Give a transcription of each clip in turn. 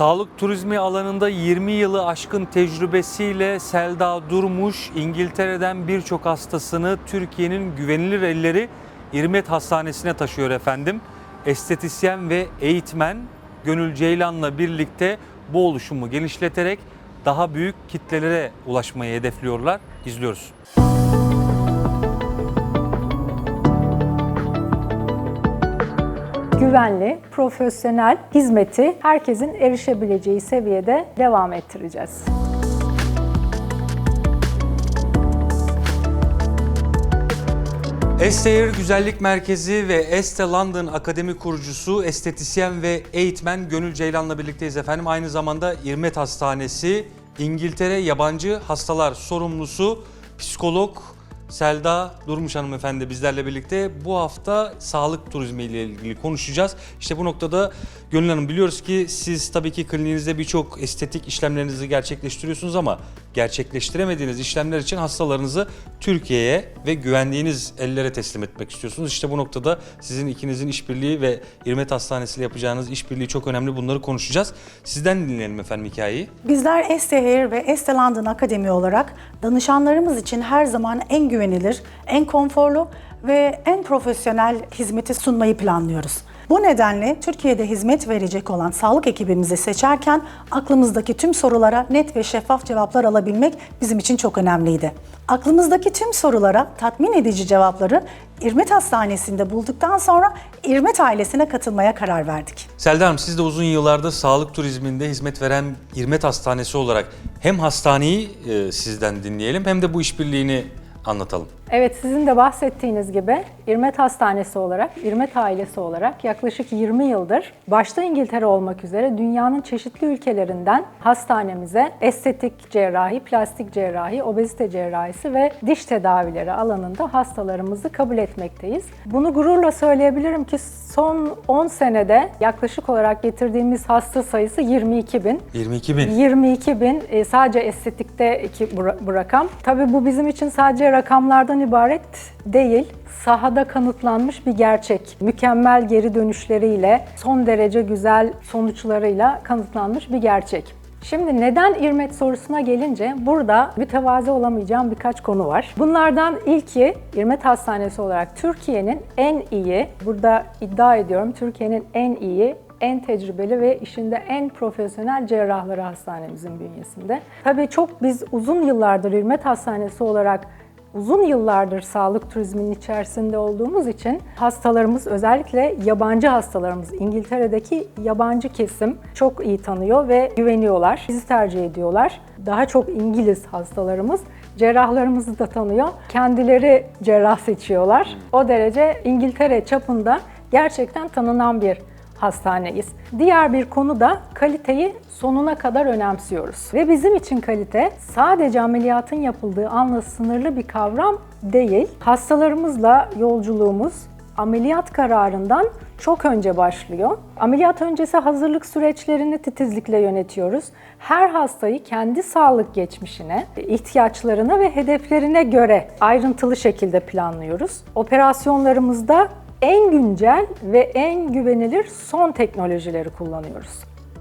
Sağlık turizmi alanında 20 yılı aşkın tecrübesiyle Selda Durmuş, İngiltere'den birçok hastasını Türkiye'nin güvenilir elleri İrmet Hastanesi'ne taşıyor efendim. Estetisyen ve eğitmen Gönül Ceylan'la birlikte bu oluşumu genişleterek daha büyük kitlelere ulaşmayı hedefliyorlar. İzliyoruz. Güvenli, profesyonel hizmeti herkesin erişebileceği seviyede devam ettireceğiz. Estair Güzellik Merkezi ve Este London Akademi kurucusu estetisyen ve eğitmen Gönül Ceylan'la birlikteyiz efendim. Aynı zamanda İrmet Hastanesi İngiltere Yabancı Hastalar Sorumlusu psikolog Selda Durmuş hanımefendi bizlerle birlikte bu hafta sağlık turizmi ile ilgili konuşacağız. İşte bu noktada Gönül Hanım biliyoruz ki siz tabii ki kliniğinizde birçok estetik işlemlerinizi gerçekleştiriyorsunuz ama gerçekleştiremediğiniz işlemler için hastalarınızı Türkiye'ye ve güvendiğiniz ellere teslim etmek istiyorsunuz. İşte bu noktada sizin ikinizin işbirliği ve İrmet Hastanesi ile yapacağınız işbirliği çok önemli. Bunları konuşacağız. Sizden dinleyelim efendim hikayeyi. Bizler Este Hair ve Este London Akademi olarak danışanlarımız için her zaman en güvenilir, en konforlu ve en profesyonel hizmeti sunmayı planlıyoruz. Bu nedenle Türkiye'de hizmet verecek olan sağlık ekibimizi seçerken aklımızdaki tüm sorulara net ve şeffaf cevaplar alabilmek bizim için çok önemliydi. Aklımızdaki tüm sorulara tatmin edici cevapları İrmet Hastanesi'nde bulduktan sonra İrmet ailesine katılmaya karar verdik. Selda Hanım siz de uzun yıllarda sağlık turizminde hizmet veren İrmet Hastanesi olarak hem hastaneyi e, sizden dinleyelim hem de bu işbirliğini anlatalım. Evet sizin de bahsettiğiniz gibi İrmet Hastanesi olarak, İrmet ailesi olarak yaklaşık 20 yıldır başta İngiltere olmak üzere dünyanın çeşitli ülkelerinden hastanemize estetik cerrahi, plastik cerrahi, obezite cerrahisi ve diş tedavileri alanında hastalarımızı kabul etmekteyiz. Bunu gururla söyleyebilirim ki son 10 senede yaklaşık olarak getirdiğimiz hasta sayısı 22 bin. 22 bin. 22 bin e, sadece estetikte bu rakam. Tabii bu bizim için sadece rakamlardan ibaret değil. Sahada kanıtlanmış bir gerçek. Mükemmel geri dönüşleriyle, son derece güzel sonuçlarıyla kanıtlanmış bir gerçek. Şimdi neden İrmet sorusuna gelince burada mütevazi olamayacağım birkaç konu var. Bunlardan ilki İrmet Hastanesi olarak Türkiye'nin en iyi, burada iddia ediyorum Türkiye'nin en iyi en tecrübeli ve işinde en profesyonel cerrahları hastanemizin bünyesinde. Tabii çok biz uzun yıllardır İrmet Hastanesi olarak uzun yıllardır sağlık turizminin içerisinde olduğumuz için hastalarımız özellikle yabancı hastalarımız İngiltere'deki yabancı kesim çok iyi tanıyor ve güveniyorlar. Bizi tercih ediyorlar. Daha çok İngiliz hastalarımız cerrahlarımızı da tanıyor. Kendileri cerrah seçiyorlar. O derece İngiltere çapında gerçekten tanınan bir hastaneyiz. Diğer bir konu da kaliteyi sonuna kadar önemsiyoruz. Ve bizim için kalite sadece ameliyatın yapıldığı anla sınırlı bir kavram değil. Hastalarımızla yolculuğumuz ameliyat kararından çok önce başlıyor. Ameliyat öncesi hazırlık süreçlerini titizlikle yönetiyoruz. Her hastayı kendi sağlık geçmişine, ihtiyaçlarına ve hedeflerine göre ayrıntılı şekilde planlıyoruz. Operasyonlarımızda en güncel ve en güvenilir son teknolojileri kullanıyoruz.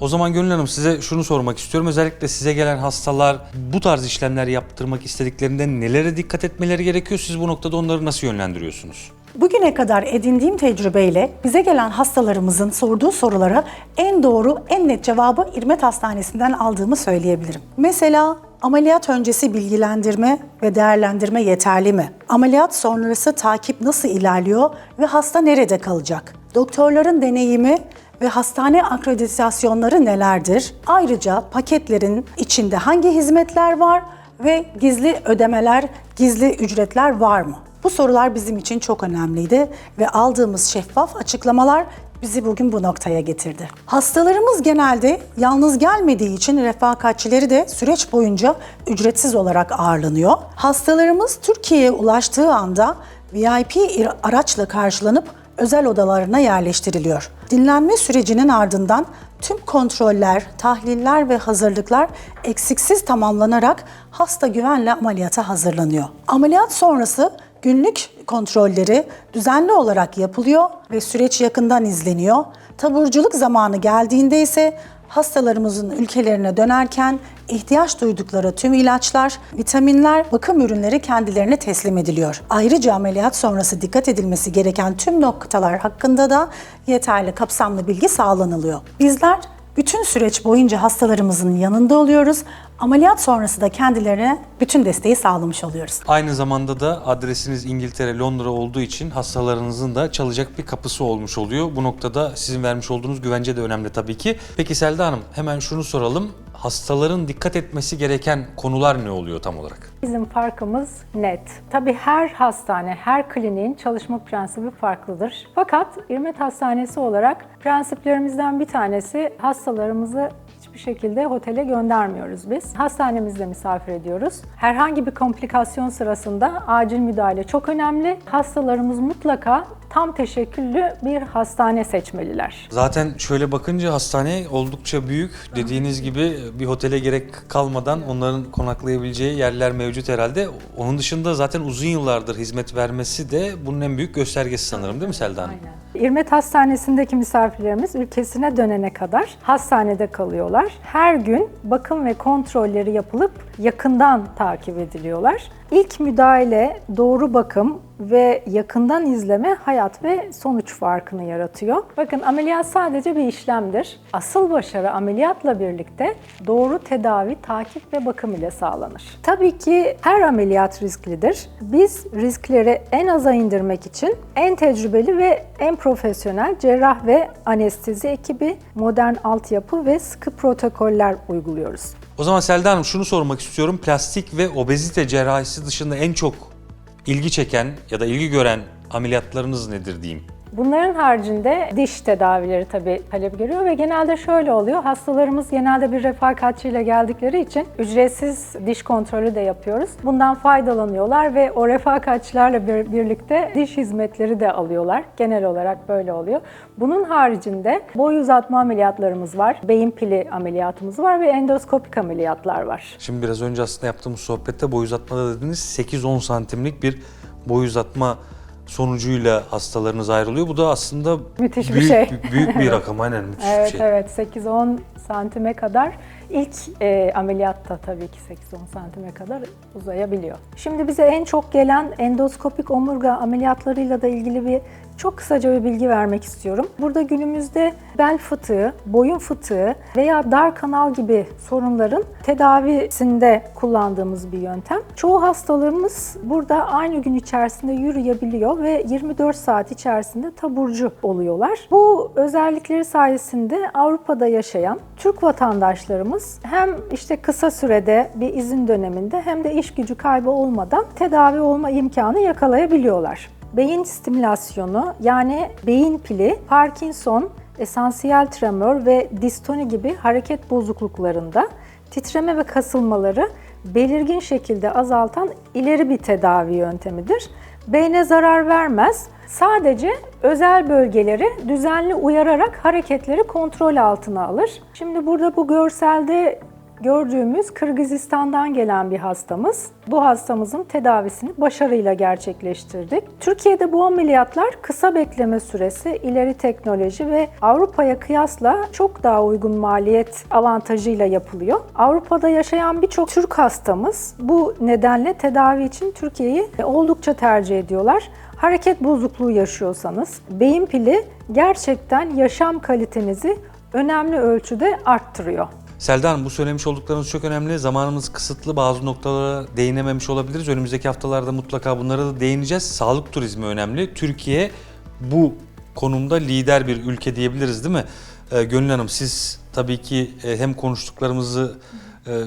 O zaman Gönül Hanım size şunu sormak istiyorum. Özellikle size gelen hastalar bu tarz işlemler yaptırmak istediklerinde nelere dikkat etmeleri gerekiyor? Siz bu noktada onları nasıl yönlendiriyorsunuz? Bugüne kadar edindiğim tecrübeyle bize gelen hastalarımızın sorduğu sorulara en doğru, en net cevabı İrmet Hastanesi'nden aldığımı söyleyebilirim. Mesela ameliyat öncesi bilgilendirme ve değerlendirme yeterli mi? Ameliyat sonrası takip nasıl ilerliyor ve hasta nerede kalacak? Doktorların deneyimi ve hastane akreditasyonları nelerdir? Ayrıca paketlerin içinde hangi hizmetler var ve gizli ödemeler, gizli ücretler var mı? Bu sorular bizim için çok önemliydi ve aldığımız şeffaf açıklamalar bizi bugün bu noktaya getirdi. Hastalarımız genelde yalnız gelmediği için refakatçileri de süreç boyunca ücretsiz olarak ağırlanıyor. Hastalarımız Türkiye'ye ulaştığı anda VIP araçla karşılanıp özel odalarına yerleştiriliyor. Dinlenme sürecinin ardından tüm kontroller, tahliller ve hazırlıklar eksiksiz tamamlanarak hasta güvenle ameliyata hazırlanıyor. Ameliyat sonrası günlük kontrolleri düzenli olarak yapılıyor ve süreç yakından izleniyor. Taburculuk zamanı geldiğinde ise hastalarımızın ülkelerine dönerken ihtiyaç duydukları tüm ilaçlar, vitaminler, bakım ürünleri kendilerine teslim ediliyor. Ayrıca ameliyat sonrası dikkat edilmesi gereken tüm noktalar hakkında da yeterli kapsamlı bilgi sağlanılıyor. Bizler bütün süreç boyunca hastalarımızın yanında oluyoruz. Ameliyat sonrası da kendilerine bütün desteği sağlamış oluyoruz. Aynı zamanda da adresiniz İngiltere, Londra olduğu için hastalarınızın da çalacak bir kapısı olmuş oluyor. Bu noktada sizin vermiş olduğunuz güvence de önemli tabii ki. Peki Selda Hanım hemen şunu soralım. Hastaların dikkat etmesi gereken konular ne oluyor tam olarak? Bizim farkımız net. Tabii her hastane, her kliniğin çalışma prensibi farklıdır. Fakat İrmet Hastanesi olarak prensiplerimizden bir tanesi hastalarımızı hiçbir şekilde otele göndermiyoruz biz. Hastanemizde misafir ediyoruz. Herhangi bir komplikasyon sırasında acil müdahale çok önemli. Hastalarımız mutlaka tam teşekküllü bir hastane seçmeliler. Zaten şöyle bakınca hastane oldukça büyük. Dediğiniz gibi bir otele gerek kalmadan onların konaklayabileceği yerler mevcut herhalde. Onun dışında zaten uzun yıllardır hizmet vermesi de bunun en büyük göstergesi sanırım değil mi Selda Hanım? İrmet Hastanesi'ndeki misafirlerimiz ülkesine dönene kadar hastanede kalıyorlar. Her gün bakım ve kontrolleri yapılıp yakından takip ediliyorlar. İlk müdahale, doğru bakım ve yakından izleme hayat ve sonuç farkını yaratıyor. Bakın ameliyat sadece bir işlemdir. Asıl başarı ameliyatla birlikte doğru tedavi, takip ve bakım ile sağlanır. Tabii ki her ameliyat risklidir. Biz riskleri en aza indirmek için en tecrübeli ve en profesyonel cerrah ve anestezi ekibi, modern altyapı ve sıkı protokoller uyguluyoruz. O zaman Selda Hanım şunu sormak istiyorum. Plastik ve obezite cerrahisi dışında en çok ilgi çeken ya da ilgi gören ameliyatlarınız nedir diyeyim? Bunların haricinde diş tedavileri tabii talep görüyor ve genelde şöyle oluyor. Hastalarımız genelde bir refakatçiyle geldikleri için ücretsiz diş kontrolü de yapıyoruz. Bundan faydalanıyorlar ve o refakatçilerle bir- birlikte diş hizmetleri de alıyorlar. Genel olarak böyle oluyor. Bunun haricinde boy uzatma ameliyatlarımız var, beyin pili ameliyatımız var ve endoskopik ameliyatlar var. Şimdi biraz önce aslında yaptığımız sohbette boy uzatmada dediniz 8-10 santimlik bir boy uzatma sonucuyla hastalarınız ayrılıyor. Bu da aslında Müthiş bir büyük, şey. Büyük bir rakam aynen müthiş Evet bir şey. evet 8-10 santime kadar ilk e, ameliyatta tabii ki 8-10 santime kadar uzayabiliyor. Şimdi bize en çok gelen endoskopik omurga ameliyatlarıyla da ilgili bir çok kısaca bir bilgi vermek istiyorum. Burada günümüzde bel fıtığı, boyun fıtığı veya dar kanal gibi sorunların tedavisinde kullandığımız bir yöntem. Çoğu hastalarımız burada aynı gün içerisinde yürüyebiliyor ve 24 saat içerisinde taburcu oluyorlar. Bu özellikleri sayesinde Avrupa'da yaşayan Türk vatandaşlarımız hem işte kısa sürede bir izin döneminde hem de iş gücü kaybı olmadan tedavi olma imkanı yakalayabiliyorlar. Beyin stimülasyonu yani beyin pili, Parkinson, esansiyel tremör ve distoni gibi hareket bozukluklarında titreme ve kasılmaları belirgin şekilde azaltan ileri bir tedavi yöntemidir. Beyne zarar vermez. Sadece özel bölgeleri düzenli uyararak hareketleri kontrol altına alır. Şimdi burada bu görselde gördüğümüz Kırgızistan'dan gelen bir hastamız. Bu hastamızın tedavisini başarıyla gerçekleştirdik. Türkiye'de bu ameliyatlar kısa bekleme süresi, ileri teknoloji ve Avrupa'ya kıyasla çok daha uygun maliyet avantajıyla yapılıyor. Avrupa'da yaşayan birçok Türk hastamız bu nedenle tedavi için Türkiye'yi oldukça tercih ediyorlar. Hareket bozukluğu yaşıyorsanız beyin pili gerçekten yaşam kalitenizi önemli ölçüde arttırıyor. Selda Hanım bu söylemiş olduklarınız çok önemli. Zamanımız kısıtlı. Bazı noktalara değinememiş olabiliriz. Önümüzdeki haftalarda mutlaka bunlara da değineceğiz. Sağlık turizmi önemli. Türkiye bu konumda lider bir ülke diyebiliriz değil mi? Ee, Gönül Hanım siz tabii ki e, hem konuştuklarımızı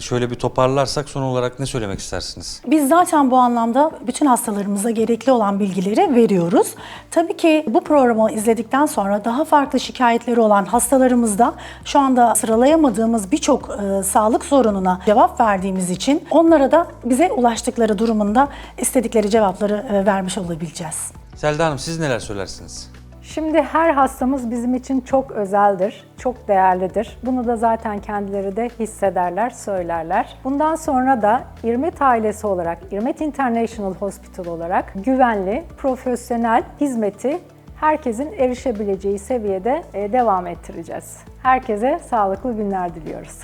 şöyle bir toparlarsak son olarak ne söylemek istersiniz? Biz zaten bu anlamda bütün hastalarımıza gerekli olan bilgileri veriyoruz. Tabii ki bu programı izledikten sonra daha farklı şikayetleri olan hastalarımızda şu anda sıralayamadığımız birçok e, sağlık sorununa cevap verdiğimiz için onlara da bize ulaştıkları durumunda istedikleri cevapları e, vermiş olabileceğiz. Selda Hanım siz neler söylersiniz? Şimdi her hastamız bizim için çok özeldir, çok değerlidir. Bunu da zaten kendileri de hissederler, söylerler. Bundan sonra da İrmet ailesi olarak, İrmet International Hospital olarak güvenli, profesyonel hizmeti herkesin erişebileceği seviyede e, devam ettireceğiz. Herkese sağlıklı günler diliyoruz.